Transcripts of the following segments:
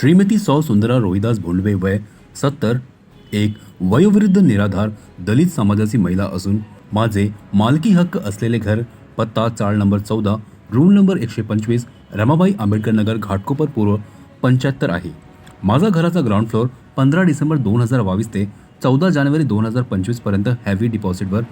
श्रीमती सौ. सुंदरा रोहिदास भोंडवे वय सत्तर एक वयोवृद्ध निराधार दलित समाजाची महिला असून माझे मालकी हक्क असलेले घर पत्ता चाळ नंबर चौदा रूम नंबर एकशे पंचवीस रमाबाई आंबेडकर नगर घाटकोपर पूर्व पंच्याहत्तर आहे. माझा घराचा ग्राउंड फ्लोअर पंधरा डिसेंबर दोन हजार बावीस ते चौदा जानेवारी दोन हजार पंचवीसपर्यंत हॅवी डिपॉझिटवर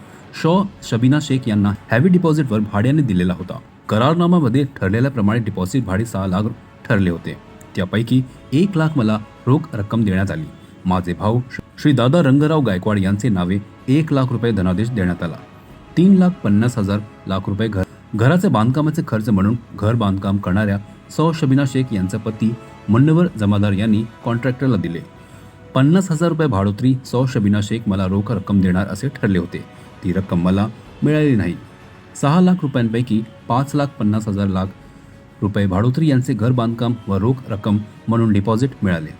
शॉ. शबीना शेख यांना हॅवी डिपॉझिटवर भाड्याने दिलेला होता. करारनामामध्ये ठरलेल्याप्रमाणे डिपॉझिट भाडे सहा लाख ठरले होते. त्यापैकी एक लाख मला रोख रक्कम देण्यात आली. माझे भाऊ श्री दादा रंगराव गायकवाड यांचे नावे एक लाख रुपये धनादेश देण्यात आला. तीन लाख पन्नास हजार लाख रुपये घर घराचे बांधकामाचे खर्च म्हणून घर बांधकाम करणाऱ्या सौ शबिना शेख यांचा पती मन्नवर जमादार यांनी कॉन्ट्रॅक्टरला दिले. पन्नास हजार रुपये भाडोत्री सौ शबिना शेख मला रोख रक्कम देणार असे ठरले होते. ती रक्कम मला मिळाली नाही. सहा लाख रुपयांपैकी पाच लाख पन्नास हजार लाख रुपये भाडोत्री यांचे घर बांधकाम व रोख रक्कम म्हणून डिपॉझिट मिळाले.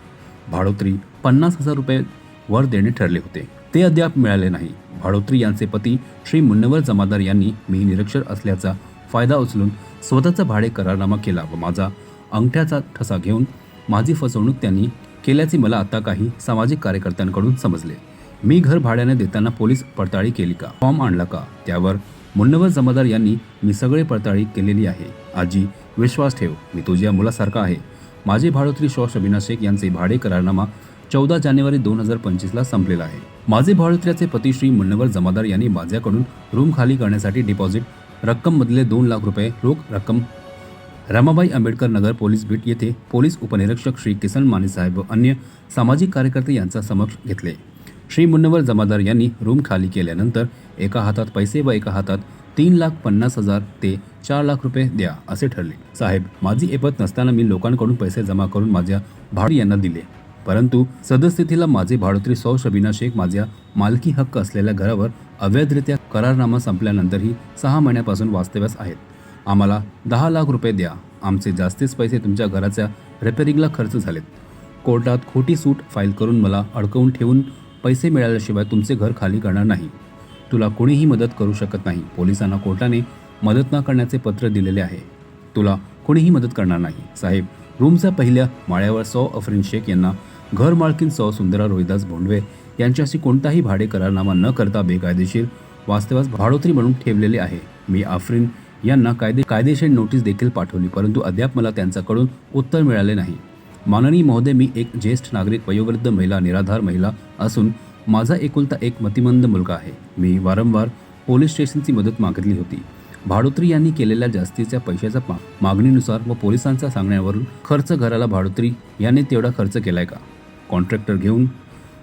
भाडोत्री पन्नास हजार रुपये वर देणे ठरले होते. ते अद्याप मिळाले नाही. भाडोत्री यांचे पती श्री मुन्नवर जमादार यांनी मी निरक्षर असल्याचा फायदा उचलून स्वतःचा भाडे करारनामा केला व माझा अंगठ्याचा ठसा घेऊन माझी फसवणूक त्यांनी केल्याचे मला आता काही सामाजिक कार्यकर्त्यांकडून समजले. मी घर भाड्याने देताना पोलीस पडताळी केली का? फॉर्म आणला का? त्यावर मुन्नवर जमादार यांनी मी सगळे पडताळी केलेली आहे. आजी विश्वास ठेव मी तुझ्या मुलासारखा आहे. माझे भाडोत्री शॉ शबिना शेख यांचे भाडे करारनामा चौदा जानेवारी दोन हजार पंचवीसला संपलेला आहे. माझे भाडोत्र्याचे पती श्री मुन्नवर जमादार यांनी माझ्याकडून रूम खाली करण्यासाठी डिपॉझिट रक्कम बदले दोन लाख रुपये रोख रक्कम रमाबाई आंबेडकर नगर पोलीस बीट येथे पोलीस उपनिरीक्षक श्री किसन माने साहेब व अन्य सामाजिक कार्यकर्ते यांचा समक्ष घेतले. श्री मुन्नवर जमादार यांनी रूम खाली केल्यानंतर एका हातात पैसे व एका हातात तीन लाख पन्नास हजार ते चार लाख रुपये द्या असे ठरले. साहेब माझी ऐपत नसताना मी लोकांकडून पैसे जमा करून माझ्या भाडू यांना दिले. परंतु सदस्थितीला माझे भाडोत्री सौ शबीना शेख माझ्या मालकी हक्क असलेल्या घरावर अवैधरित्या करारनामा संपल्यानंतरही सहा महिन्यापासून वास्तव्यास आहेत. आम्हाला दहा लाख रुपये द्या. आमचे जास्तीच पैसे तुमच्या घराच्या रिपेरिंगला खर्च झालेत. कोर्टात खोटी सूट फाईल करून मला अडकवून ठेवून पैसे मिळाल्याशिवाय तुमचे घर खाली करणार नाही. तुला कोणीही मदत करू शकत नाही. पोलिसांना कोर्टाने मदत न करण्याचे पत्र दिलेले आहे. तुला कोणीही मदत करणार नाही. साहेब रूमच्या पहिल्या माळ्यावर सौ अफरीन शेख यांना घर मालकीन सौ सुंदरा रोहिदास भोंडवे यांच्याशी कोणताही भाडे करारनामा न करता बेकायदेशीर वास्तव्यास भाडोत्री म्हणून ठेवलेले आहे. मी आफरीन यांना कायदे कायदेशीर नोटीस देखील पाठवली परंतु अद्याप मला त्यांच्याकडून उत्तर मिळाले नाही. माननीय महोदय मी एक ज्येष्ठ नागरिक वयोवृद्ध महिला निराधार महिला असून माझा एकुलता एक मतिमंद मुलगा आहे. मी वारंवार पोलीस स्टेशनची मदत मागितली होती. भाडोत्री यांनी केलेल्या जास्तीच्या पैशाच्या मा- मागणीनुसार व पोलिसांच्या सांगण्यावरून खर्च घराला भाडोत्री यांनी तेवढा खर्च केलाय का? कॉन्ट्रॅक्टर घेऊन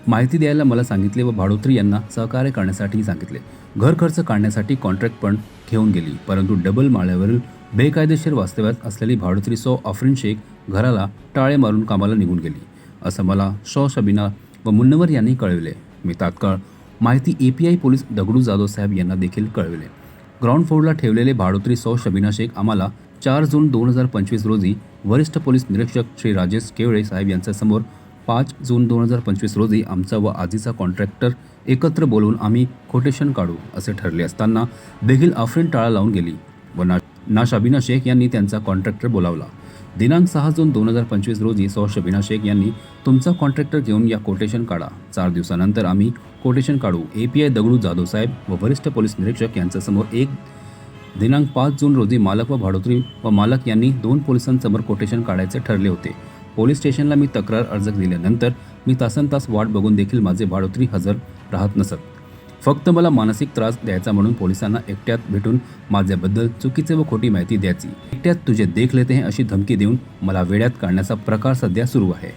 माहिती द्यायला मला सांगितले व भाडोत्री यांना सहकार्य करण्यासाठी सांगितले. घर खर्च काढण्यासाठी कॉन्ट्रॅक्ट पण घेऊन गेली परंतु डबल माळ्यावरील बेकायदेशीर वास्तव्यात असलेली भाडोत्री सौ अफरीन शेख घराला टाळे मारून कामाला निघून गेली. असं मला शॉ शबिना व मुन्नवर यांनी कळविले. मी तात्काळ माहिती A P I police Dagdu Jadhav साहेब यांना देखील कळविले. ग्राउंड फ्लोअरला ठेवलेले भाडोत्री सौ शबिना शेख आम्हाला चार जून दोन हजार पंचवीस रोजी वरिष्ठ पोलीस निरीक्षक श्री राजेश केवळे साहेब यांच्यासमोर पाच जून दोन हजार पंचवीस रोजी आमचा व आजीचा कॉन्ट्रॅक्टर एकत्र बोलवून आम्ही कोटेशन काढू असे ठरले असताना देखील आफरीन टाळा लावून गेली व ना शबीना शेख यांनी त्यांचा कॉन्ट्रॅक्टर बोलावला. दिनांक सहा जून दोन हजार पंचवीस रोजी सौ शबिना शेख यांनी तुमचा कॉन्ट्रॅक्टर घेऊन या कोटेशन काढा. चार दिवसानंतर आम्ही कोटेशन काढू. A P I Dagdu Jadhav साहेब व वरिष्ठ पोलीस निरीक्षक यांच्यासमोर एक दिनांक पाच जून रोजी मालक व भाडोत्री व मालक यांनी दोन पोलिसांसमोर कोटेशन काढायचे ठरले होते. पोलीस स्टेशनला मी तक्रार अर्ज दिल्यानंतर मी तासन तास वाट बघून देखील माझे भाडोत्री हजर राहत नसत. फक्त मला मानसिक त्रास द्यायचा म्हणून पोलिसांना एकट्यात भेटून माझ्याबद्दल चुकीचे व खोटी माहिती द्यायची. एकट्यात तुझे देख लेते हैं अशी धमकी देऊन मला वेड्यात काढण्याचा प्रकार सध्या सुरू आहे.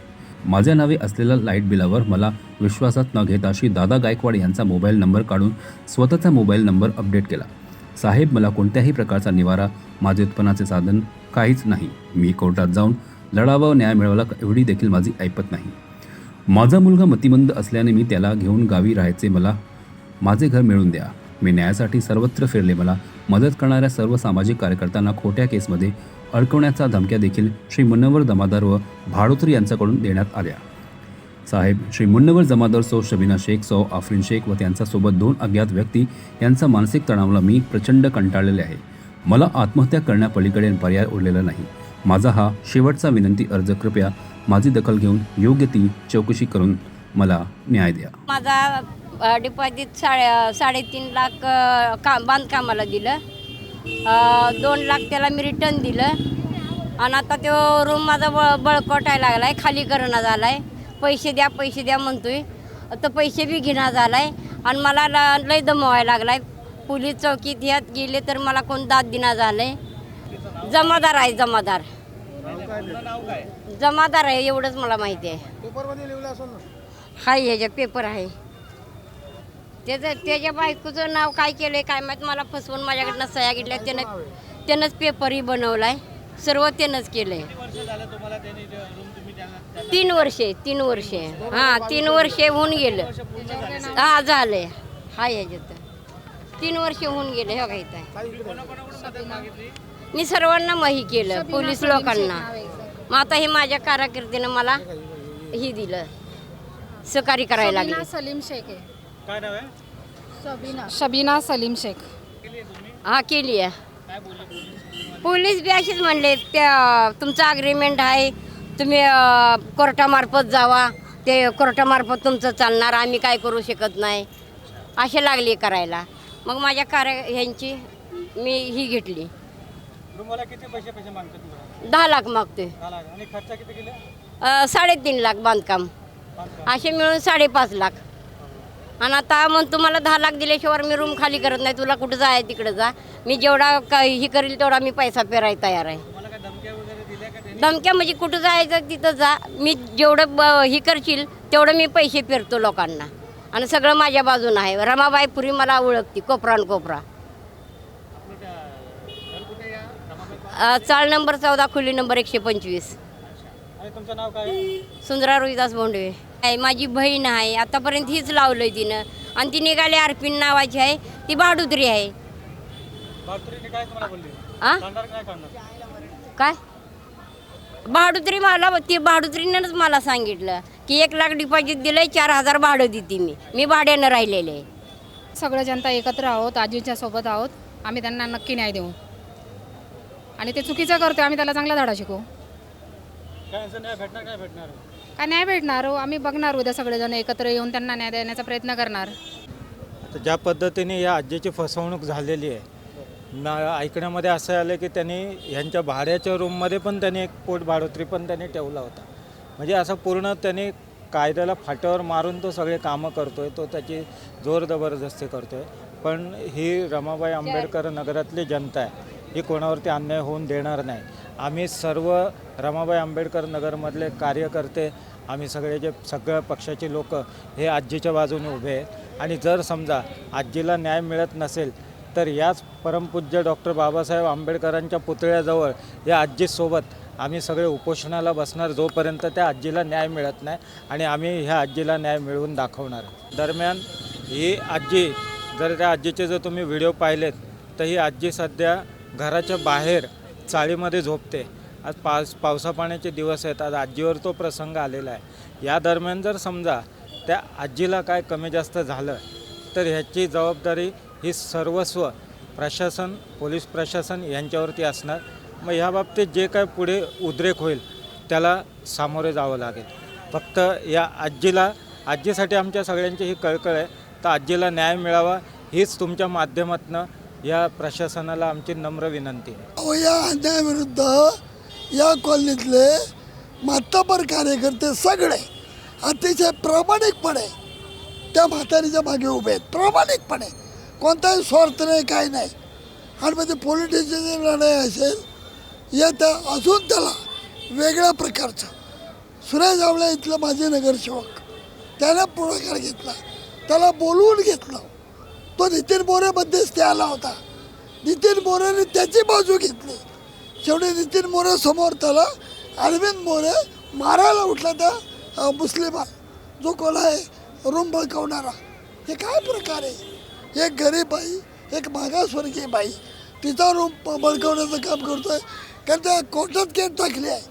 माझ्या नावे असलेल्या लाइट बिलावर मला विश्वासात न घेता श्री दादा गायकवाड यांचा मोबाईल नंबर काढून स्वतःचा मोबाईल नंबर अपडेट केला. साहेब मला कोणत्याही प्रकारचा निवारा माझे उत्पन्नाचे साधन काहीच नाही. मी कोर्टात जाऊन लढावा व न्याय मिळवला एवढी देखील माझी ऐपत नाही. माझा मुलगा मतिमंद असल्याने मी त्याला घेऊन गावी राहायचे मला माझे घर मिळवून द्या. मी न्यायासाठी सर्वत्र फिरले. मला मदत करणाऱ्या सर्व सामाजिक कार्यकर्त्यांना खोट्या केसमध्ये अडकवण्याचा धमक्या देखील श्री मुन्नवर दमादार व भाडोत्री यांच्याकडून देण्यात आल्या. साहेब श्री मुन्नवर जमादार सौ शबीना शेख सौ आफरीन शेख व त्यांच्यासोबत दोन अज्ञात व्यक्ती यांचा मानसिक तणावाला मी प्रचंड कंटाळलेले आहे. मला आत्महत्या करण्यापलीकडे पर्याय उरलेला नाही. माझा हा शेवटचा विनंती अर्ज. कृपया माझी दखल घेऊन योग्य ती चौकशी करून मला न्याय द्या. माझा डिपॉझिट साडे साडेतीन लाख का बांधकामाला दिलं. दोन लाख त्याला मी रिटर्न दिलं. आणि आता तो रूम माझा बळ बळकटायला लागला आहे खाली करणं झाला आहे पैसे द्या पैसे द्या म्हणतोय. तर पैसे बी घेणं झाला आहे आणि मला ल- लय दमवायला लागला आहे पोलीस चौकीत ह्यात गेले तर मला कोण दाद दिना झालं आहे जमादार आहे जमादार. जमादार आहे एवढंच मला माहिती आहे. हाय ह्याच्यात पेपर आहे. त्याचं त्याच्या बायकोचं नाव काय केलंय काय माहीत मला फसवून माझ्याकडनं सह्या घेतल्या. त्यानं त्यानंच पेपरही बनवलाय. सर्व त्यानंच केलंय. तीन वर्षे तीन वर्षे. हां तीन वर्षे होऊन गेलं. हा झालंय. हाय ह्याच्यात तीन वर्षे होऊन गेले हो काही मी सर्वांना मही केलं पोलीस लोकांना. मग आता हे माझ्या कारकिर्दीनं मला ही दिलं. सहकारी करायला लागले. सलीम शेख आहे. काय नाव आहे? शबीना शबीना सलीम शेख. हा केली आहे. पोलीस बी अशीच म्हणले त्या तुमचं अग्रीमेंट आहे तुम्ही अं, कोर्टामार्फत जावा ते कोर्टामार्फत तुमचं चालणार आम्ही काय करू शकत नाही. असे लागले करायला. मग माझ्या कार्य ह्यांची मी ही घेतली. रूमवाला किती पैसे पैसे मागतो तुला दहा लाख मागतोय. दहा लाख. आणि खर्च किती केले? अं, साडेतीन लाख बांधकाम. असे मिळून साडेपाच लाख. आणि आता म्हणतो मला दहा लाख दिल्याशिवाय मी रूम खाली करत नाही. तुला कुठं जाय तिकडं जा. मी जेवढा क- ही करील तेवढा मी पैसा पेरायला तयार आहे. तुम्हाला काय धमक्या म्हणजे कुठं जायचं तिथं जा. मी जेवढं ब ही करशील तेवढं मी पैसे पेरतो लोकांना. आणि सगळं माझ्या बाजूनं आहे. रमाबाई पुरी मला ओळखती कोपरा. न कोपरा चाळ नंबर चौदा खुली नंबर एकशे पंचवीस. आणि तुमचं नाव काय? आहे? सुंदरा रोहिदास भोंडवे आहे माझी बहीण आहे आतापर्यंत हीच लावलंय तिनं. आणि ती निघाली अर्पिन नावाची आहे ती भाडुत्री आहे. बारतुरीने काय तुम्हाला बोलली? आ? काय? भाडुत्री मला ती भाडुत्रीनंच मला सांगितलं की एक लाख डिपॉझिट दिलंय चार हजार भाडं देते मी. मी भाड्यानं राहिलेले. आहे सगळं जनता एकत्र आहोत आजीच्या सोबत आहोत. आम्ही त्यांना नक्की न्याय देऊ. आणि ते चुकीचं करतोय आम्ही त्याला चांगला धडा शिकवू. काय नाही भेटणार काय भेटणार? काय न्याय भेटणार हो? आम्ही बघणार उद्या सगळेजण एकत्र येऊन त्यांना न्याय देण्याचा प्रयत्न करणार. आता ज्या पद्धतीने या आजीची फसवणूक झालेली आहे ना ऐकण्यामध्ये असं आलं की त्यांनी ह्यांच्या भाड्याच्या रूममध्ये पण त्यांनी एक पोट भाडोत्री पण त्यांनी ठेवला होता. म्हणजे असं पूर्ण त्यांनी कायद्याला फाट्यावर मारून तो सगळे कामं करतोय तो त्याची जोर जबरदस्ती करतोय. पण ही रमाबाई आंबेडकर नगरातली जनता आहे ही कोणावरती अन्याय होऊन देणार नाही. आम्ही सर्व रमाबाई आंबेडकर नगरमधले कार्यकर्ते आम्ही सगळे जे सगळ्या पक्षाचे लोक हे आजीच्या बाजूने उभे आहेत. आणि जर समजा आजीला न्याय मिळत नसेल तर याच परमपूज्य डॉक्टर बाबासाहेब आंबेडकरांच्या पुतळ्याजवळ या आजीसोबत आम्ही सगळे उपोषणाला बसणार जोपर्यंत त्या आजीला न्याय मिळत नाही आणि आम्ही ह्या आजीला न्याय मिळवून दाखवणार दरम्यान ही आजी जर त्या आजीचे जर तुम्ही व्हिडिओ पाहिलेत तर ही आजी सध्या घराच्या बाहेर चाळीमध्ये झोपते. आज पावस पावसापाण्याचे दिवस आहेत. आज आजीवर तो प्रसंग आलेला आहे. या दरम्यान जर समजा त्या आजीला काय कमी जास्त झालं तर ह्याची जबाबदारी ही सर्वस्व प्रशासन पोलीस प्रशासन यांच्यावरती असणार. मग ह्या बाबतीत जे काय पुढे उद्रेक होईल त्याला सामोरे जावं लागेल. फक्त या आजीला आजीसाठी आमच्या सगळ्यांची ही कळकळ आहे. तर आजीला न्याय मिळावा हीच तुमच्या माध्यमातनं या प्रशासनाला आमची नम्र विनंती आहे. अहो या अन्यायाविरुद्ध या कॉलनीतले मातापर कार्यकर्ते सगळे अतिशय प्रामाणिकपणे त्या म्हातारीच्या मागे उभे आहेत. प्रामाणिकपणे. कोणताही स्वार्थ नाही काही नाही. आणि म्हणजे पॉलिटिशियनची लढाई असेल या त्या अजून त्याला वेगळ्या प्रकारचं. सुरेश आवळे इथलं माजी नगरसेवक त्यानं पुढाकार घेतला. त्याला बोलवून घेतलं. तो नितीन मोरे ते आला होता. नितीन मोरेने त्याची बाजू घेतली. शेवटी नितीन मोरे समोर त्याला अरविंद मोरे मारायला उठला त्या मुस्लिमा जो कोण आहे रूम बळकावणारा. हे काय प्रकार आहे? एक गरीब बाई एक मागासवर्गीय बाई तिचा रूम बळकवण्याचं बळकावण्याचं काम आहे कारण त्या कोर्टात केस टाकली आहे.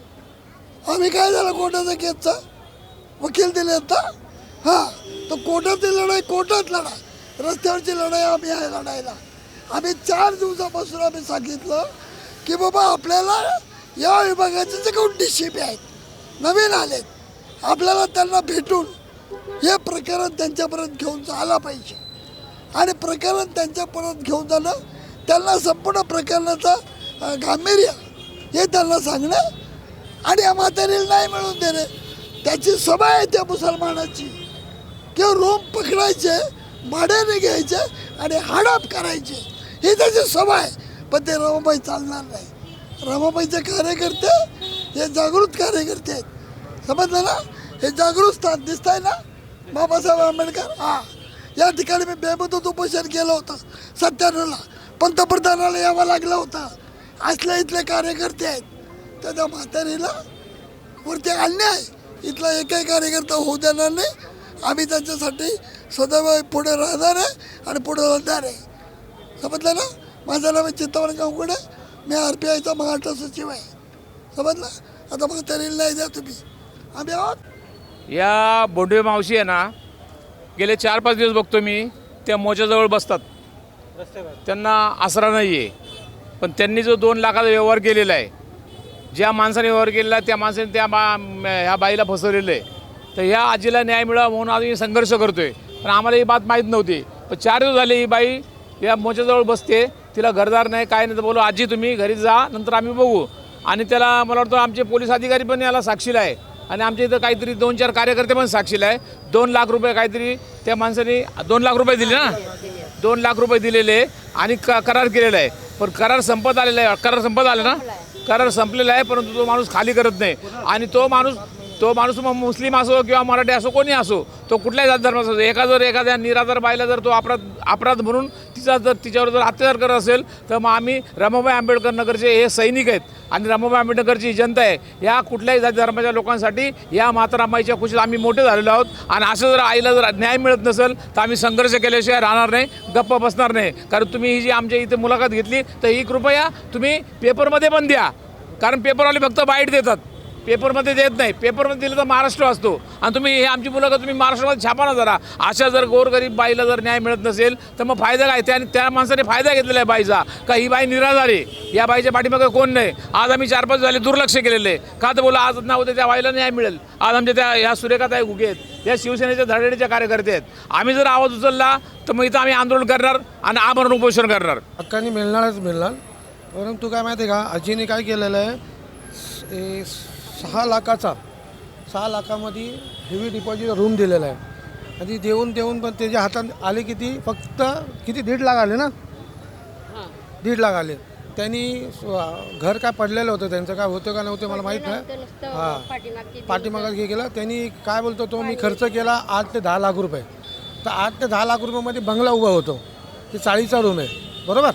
आम्ही काय झालं कोर्टाचा केसचा? वकील दिले आता? हां तर कोर्टात लढाई कोर्टात लढा. रस्त्यावरची लढाई आम्ही आहे लढायला आम्ही चार दिवसापासून आम्ही सांगितलं की बाबा आपल्याला या विभागाचे जे कोण डी सी पी आहेत नवीन आलेत आपल्याला त्यांना भेटून हे प्रकरण त्यांच्यापर्यंत घेऊन जायला पाहिजे. आणि प्रकरण त्यांच्यापर्यंत घेऊन जाणं त्यांना संपूर्ण प्रकरणाचं गांभीर्य हे त्यांना सांगणं आणि या म्हातारीला नाही मिळून देणे. त्याची सभा आहे त्या मुसलमानाची. किंवा रूम पकडायचे भाड्याने घ्यायचे आणि हडप करायचे. ही त्याची सभा आहे. पण ते रमाबाई चालणार नाही. रमाबाईचे कार्यकर्ते हे जागृत कार्यकर्ते आहेत. समजलं ना? हे जागृत स्थान दिसत आहे ना? बाबासाहेब आंबेडकर? हां. या ठिकाणी मी बेमुदत उपोषण केलं होतं सत्त्याण्णवला पंतप्रधानाला यावं लागलं होतं. असले इथले कार्यकर्ते आहेत. त्याच्या म्हातारीला वरती अन्याय. इथला एकही कार्यकर्ता होऊ देणार नाही. आम्ही त्यांच्यासाठी सदैव पुढे राहणार आहे आणि पुढे राहणार आहे. समजलं ना? माझं नाव आहे चित्तवण गावकडे मी आर पी आयचा महाराष्ट्र सचिव आहे. समजलं? आता म्हातारीला नाही द्या तुम्ही. आम्ही आहोत. या बोंडवे मावशी आहे ना गेले चार पाच दिवस बघतो मी त्या मोच्याजवळ बसतात. त्यांना आसरा नाही आहे पण त्यांनी जो दोन लाखाचा व्यवहार केलेला आहे ज्या माणसाने व्यवहार केलेला आहे त्या माणसाने त्या बा ह्या बाईला फसवलेलं आहे. तर ह्या आजीला न्याय मिळावा म्हणून आम्ही संघर्ष करतो आहे पण आम्हाला ही बात माहीत नव्हती. पण चार दिवस झाले ही बाई या मोच्याजवळ बसते. तिला घरदार नाही काय नाही. तर बोलू आजी तुम्ही घरी जा नंतर आम्ही बघू. आणि त्याला मला वाटतं आमचे पोलीस अधिकारी पण याला साक्षीला आहे. आणि आमच्या इथं काहीतरी दोन चार कार्यकर्ते पण साक्षीला आहे. दोन लाख रुपये काहीतरी त्या माणसाने दोन लाख रुपये दिले ना? दोन लाख रुपये दिलेले आणि क करार केलेला आहे. पण करार संपत आलेला आहे. करार संपत आला ना? करार संपलेला आहे परंतु तो माणूस खाली करत नाही. आणि तो माणूस तो माणूस मग मुस्लिम असो किंवा मराठी असो कोणी असो तो कुठल्याही जात धर्माचा असो एका जर एखाद्या निराधार बाईला जर तो अपराध अपराध म्हणून तिचा जर तिच्यावर जर अत्याचार करत असेल तर मग आम्ही रमाबाई आंबेडकर नगरचे हे सैनिक आहेत आणि रमाबाई आंबेडकरची जनता आहे. या कुठल्याही जाती धर्माच्या लोकांसाठी या मातारामाईच्या खुशीत आम्ही मोठे झालेलो आहोत. आणि असं जर आईला जर न्याय मिळत नसेल तर आम्ही संघर्ष केल्याशिवाय राहणार नाही गप्प बसणार नाही. कारण तुम्ही ही जी आमच्या इथे मुलाखत घेतली तर ही कृपया तुम्ही पेपरमध्ये पण द्या. कारण पेपरवाले फक्त बाईट देतात. पेपरमध्ये देत नाही. पेपरमध्ये दिलं तर महाराष्ट्र असतो आणि तुम्ही हे आमची मुलं का तुम्ही महाराष्ट्रामध्ये छापा ना जरा. अशा जर गोरगरीब बाईला जर न्याय मिळत नसेल तर मग फायदा काय? त्या त्या माणसाने फायदा घेतलेला आहे बाईचा. का ही बाई निराधारी या बाईच्या पाठीमागे कोण नाही? आज आम्ही चार पाच झाले दुर्लक्ष केलेले. आहे का तर बोला आज ना उद्या त्या बाईला न्याय मिळेल. आज आमच्या त्या ह्या सुरेखाताई घुगे आहेत. या शिवसेनेच्या धडधडीच्या कार्यकर्ते आहेत. आम्ही जर आवाज उचलला तर मग इथं आम्ही आंदोलन करणार आणि आमरण उपोषण करणार. हक्काने मिळणारच मिळणार. परंतु काय माहिती आहे का? आजीने काय केलेलं आहे? सहा लाखाचा. सहा लाखामध्ये हेवी डिपॉझिट रूम दिलेला आहे. आणि देऊन देऊन पण त्याच्या हातात आले किती? फक्त किती? दीड लाख आले ना? दीड लाख आले. त्यांनी घर काय पडलेलं होतं? त्यांचं काय होतं का नव्हतं मला माहीत नाही. हां. पाठीमागात हे केलं. त्यांनी काय बोलतो तो? मी खर्च केला आठ ते दहा लाख रुपये. तर आठ ते दहा लाख रुपयामध्ये बंगला उभा होतो. ते चाळीचा रूम आहे. बरोबर?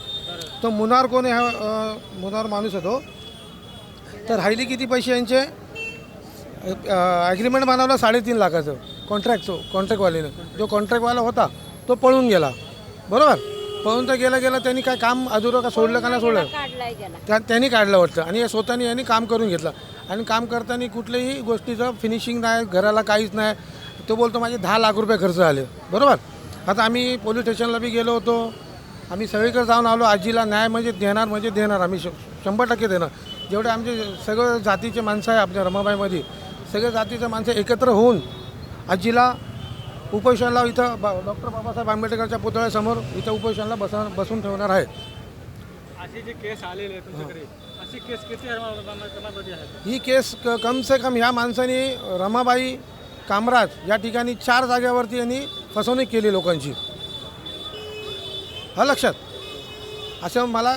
तो मुनार कोण आहे? हा मुनार माणूस आहे तो. तर राहिली किती पैसे यांचे? ॲग्रीमेंट बनवलं साडेतीन लाखाचं. कॉन्ट्रॅक्टचं कॉन्ट्रॅक्टवालीनं जो कॉन्ट्रॅक्टवाला होता तो पळून गेला. बरोबर? पळून तर गेला गेला त्यांनी काय काम अधुरं का सोडलं का नाही सोडलं? त्या त्यांनी काढलं वाटतं. आणि स्वतःने यांनी काम करून घेतलं. आणि काम करताना कुठल्याही गोष्टीचं फिनिशिंग नाही घराला काहीच नाही. तो बोलतो माझे दहा लाख रुपये खर्च आले बरोबर? आता आम्ही पोलीस स्टेशनला बी गेलो होतो. आम्ही सगळीकडे जाऊन आलो. आजीला न्याय म्हणजे देणार म्हणजे देणार. आम्ही श शंभर टक्के देणार. जेवढे आमचे सगळं जातीचे माणसं आहे आपल्या रमाबाईमध्ये सगळ्या जातीचे माणसं एकत्र होऊन आजीला उपोषणाला इथं बा डॉक्टर बाबासाहेब आंबेडकरच्या पुतळ्यासमोर इथं उपोषणाला बसा बसून ठेवणार आहे असे जे केस आलेले आहे तुमच्याकडे अशी केस किती रमामध्ये आहेत? ही केस क कम से कम ह्या माणसाने रमाबाई कामराज या ठिकाणी चार जागेवरती यांनी फसवणूक केली लोकांची. हा लक्षात? असं मला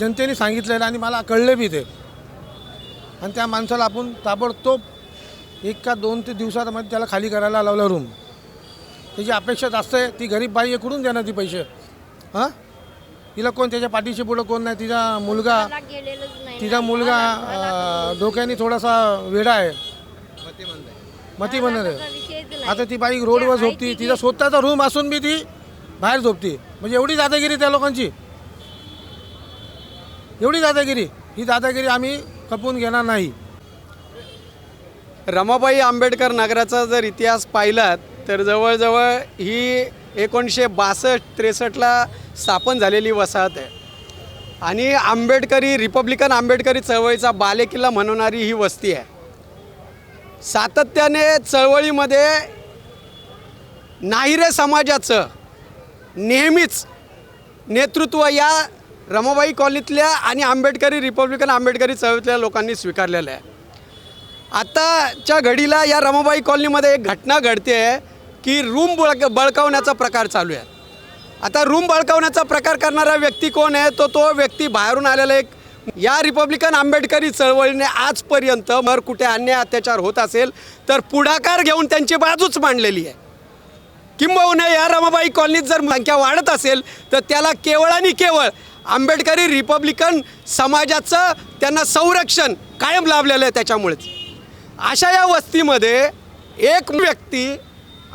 जनतेने सांगितलेलं आणि मला कळले बी ते. आणि त्या माणसाला आपण ताबडतोब एक का दोन ते दिवसामध्ये त्याला खाली करायला लावलं रूम त्याची अपेक्षा जास्त आहे ती गरीब बाई आहे कुठून देणार ती पैसे? हां? तिला कोण त्याच्या पाठीशी पुढं कोण नाही तिचा मुलगा तिचा मुलगा डोक्याने थोडासा वेडा आहे. मती म्हणत आहे. आता ती बाई रोडवर झोपती तिचा स्वतःचा रूम असून बी ती बाहेर झोपती. म्हणजे एवढी दादागिरी त्या लोकांची. एवढी दादागिरी. ही दादागिरी आम्ही खपवून घेणार नाही. रमाबाई आंबेडकर नगराचा जर इतिहास पाहिलात तर जवळजवळ ही एकोणीसशे बासष्ट त्रेसष्टला स्थापन झालेली वसाहत आहे. आणि आंबेडकरी रिपब्लिकन आंबेडकरी चळवळीचा बालेकिल्ला म्हणवणारी ही वस्ती आहे. सातत्याने चळवळीमध्ये नाहिरे समाजाचं नेहमीच नेतृत्व या रमाबाई कॉलनीतल्या आणि आंबेडकरी रिपब्लिकन आंबेडकरी चळवळीतल्या लोकांनी स्वीकारलेलं आहे. आताच्या घडीला या रमाबाई कॉलनीमध्ये एक घटना घडते आहे की रूम बळक बळकावण्याचा प्रकार चालू आहे. आता रूम बळकावण्याचा प्रकार करणारा व्यक्ती कोण आहे? तो तो व्यक्ती बाहेरून आलेला एक या रिपब्लिकन आंबेडकरी चळवळीने आजपर्यंत मर कुठे अन्याय अत्याचार होत असेल तर पुढाकार घेऊन त्यांची बाजूच मांडलेली आहे. किंबहुना या रमाबाई कॉलनीत जर संख्या वाढत असेल तर त्याला केवळ आणि केवळ आंबेडकरी रिपब्लिकन समाजाचं त्यांना संरक्षण कायम लाभलेलं आहे त्याच्यामुळेच. अशा या वस्तीमध्ये एक व्यक्ती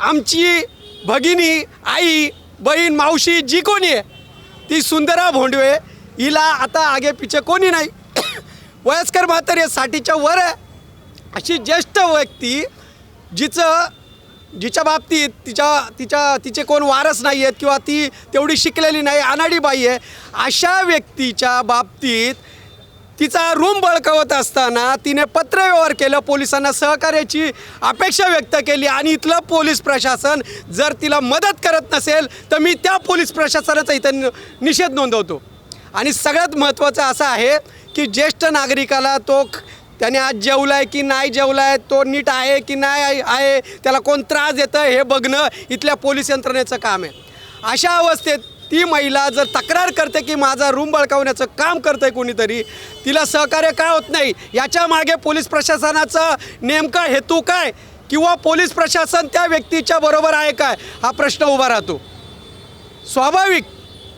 आमची भगिनी आई बहीण मावशी जी कोणी आहे ती सुंदरा भोंडवे हिला आता आगे पिछे कोणी नाही. वयस्कर म्हातारे साठीच्या वर आहे. अशी ज्येष्ठ व्यक्ती जिचं जिच्या बाबतीत तिच्या तिच्या तिचे कोण वारस नाही आहेत किंवा ती तेवढी शिकलेली नाही अनाडी बाई आहे अशा व्यक्तीच्या बाबतीत तिचा रूम बळकवत असताना तिने पत्रव्यवहार केलं पोलिसांना सहकार्याची अपेक्षा व्यक्त केली आणि इथलं पोलीस प्रशासन जर तिला मदत करत नसेल तर मी त्या पोलीस प्रशासनाचा इथं निषेध नोंदवतो. आणि सगळ्यात महत्त्वाचं असं आहे की ज्येष्ठ नागरिकाला तो त्याने आज जेवलाय की नाही जेवलाय तो नीट आहे की नाही आहे- त्याला कोण त्रास देतं हे बघणं इथल्या पोलीस यंत्रणेचं काम आहे. अशा अवस्थेत ती महिला जर तक्रार करते की माझा रूम बळकावण्याचं काम करतं आहे कोणीतरी तिला सहकार्य काय होत नाही? याच्या मागे पोलीस प्रशासनाचा नेमका हेतू काय? किंवा पोलीस प्रशासन त्या व्यक्तीच्या बरोबर आहे काय? हा प्रश्न उभा राहतो. स्वाभाविक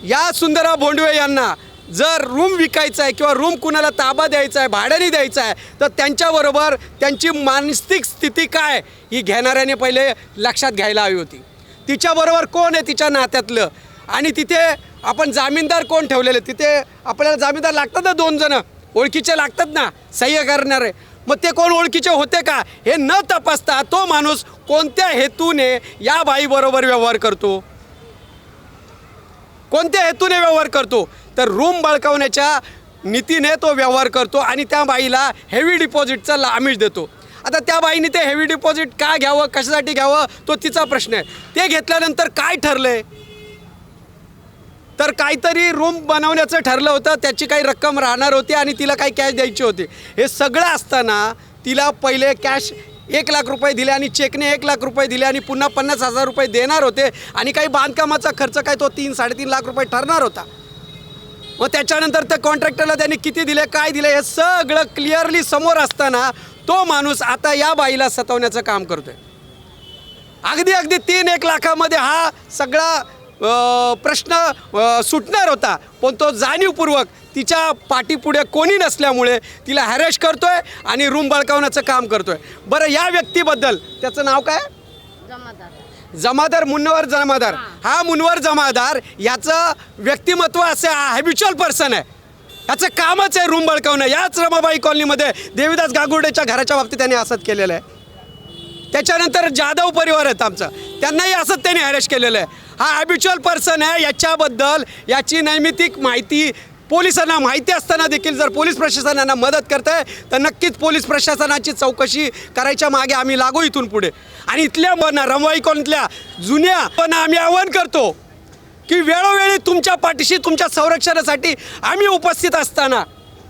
या सुंदरा भोंडवे यांना जर रूम विकायचा आहे किंवा रूम कुणाला ताबा द्यायचा आहे भाड्याने द्यायचा आहे तर त्यांच्याबरोबर त्यांची मानसिक स्थिती काय ही घेणाऱ्याने पहिले लक्षात घ्यायला हवी होती. तिच्याबरोबर कोण आहे तिच्या नात्यातलं? आणि तिथे आपण जामीनदार कोण ठेवलेले? तिथे आपल्याला जामीनदार लागतात ना दोन जणं? ओळखीचे लागतात ना? सह्य करणारे. मग ते कोण ओळखीचे होते का? हे न तपासता तो माणूस कोणत्या हेतूने या बाईबरोबर व्यवहार करतो? कोणत्या हेतूने व्यवहार करतो? तर रूम बळकावण्याच्या नीतीने तो व्यवहार करतो आणि त्या बाईला हेवी डिपॉझिटचा आमिष देतो. आता त्या बाईने ते हेवी डिपॉझिट का घ्यावं कशासाठी घ्यावं तो तिचा प्रश्न आहे. ते घेतल्यानंतर काय ठरलंय? तर काहीतरी रूम बनवण्याचं ठरलं होतं त्याची काही रक्कम राहणार होती आणि तिला काही कॅश द्यायची होती. हे सगळं असताना तिला पहिले कॅश एक लाख रुपये दिले आणि चेकने एक लाख रुपये दिले आणि पुन्हा पन्नास हजार रुपये देणार होते आणि काही बांधकामाचा खर्च काय तो तीन साडेतीन लाख रुपये ठरणार होता. मग त्याच्यानंतर त्या कॉन्ट्रॅक्टरला त्यांनी किती दिले काय दिले हे सगळं क्लिअरली समोर असताना तो माणूस आता या बाईला सतवण्याचं काम करतोय. अगदी अगदी तीन एक लाखामध्ये हा सगळा प्रश्न सुटणार होता. पण तो जाणीवपूर्वक तिच्या पाठीपुढे कोणी नसल्यामुळे तिला हॅरेश करतोय आणि रूम बळकावण्याचं काम करतोय. बरं या व्यक्तीबद्दल त्याचं नाव काय? जमादार मुन्नवर जमादार. हा. मुनवर जमादार याचं व्यक्तिमत्व असे हॅबिच्युअल पर्सन आहे. याचं कामच आहे रूम बळकावणं. याच रमाबाई कॉलनीमध्ये देवीदास गागुर्डेच्या घराच्या बाबतीत त्यांनी असंच केलेलं आहे. त्याच्यानंतर जाधव परिवार आहेत आमचं. त्यांनाही असंच त्यांनी हॅरेश केलेलं आहे. हा हॅबिच्युअल पर्सन आहे. याच्याबद्दल याची नैमितिक माहिती पोलिसांना माहिती असताना देखील जर पोलीस प्रशासनाला मदत करत आहे तर नक्कीच पोलीस प्रशासनाची चौकशी करायच्या मागे आम्ही लागू इथून पुढे. आणि इथल्या मना रमवाई कॉलनीतल्या जुन्या पण आम्ही आवाहन करतो की वेळोवेळी तुमच्या पाठीशी तुमच्या संरक्षणासाठी आम्ही उपस्थित असताना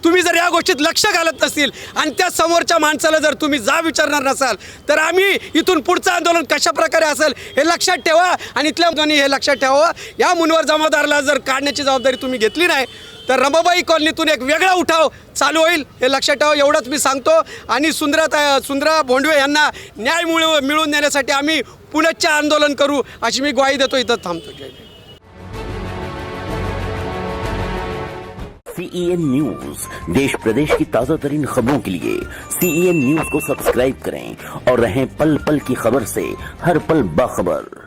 तुम्ही जर या गोष्टीत लक्ष घालत नसतील आणि त्या समोरच्या माणसाला जर तुम्ही जा विचारणार नसाल तर आम्ही इथून पुढचं आंदोलन कशा प्रकारे असेल हे लक्षात ठेवा आणि इथल्या मुलांनी हे लक्षात ठेवा या मुनवर जमादारला जर काढण्याची जबाबदारी तुम्ही घेतली नाही तर रमाबाई कॉलनीतून एक वेगळा उठाव चालू होईल हे लक्षात ठेवा एवढंच मी सांगतो. आणि सुंदरा सुंदरा भोंडवे यांना न्याय मिळव मिळवून देण्यासाठी आम्ही पुनश्च आंदोलन करू अशी मी ग्वाही देतो. इथं थांबतो. सीईएन न्यूज देश प्रदेश की ताजा तरीन खबरों के लिए सीईएन न्यूज को सब्सक्राइब करें और रहें पल पल की खबर से हर पल बाखबर।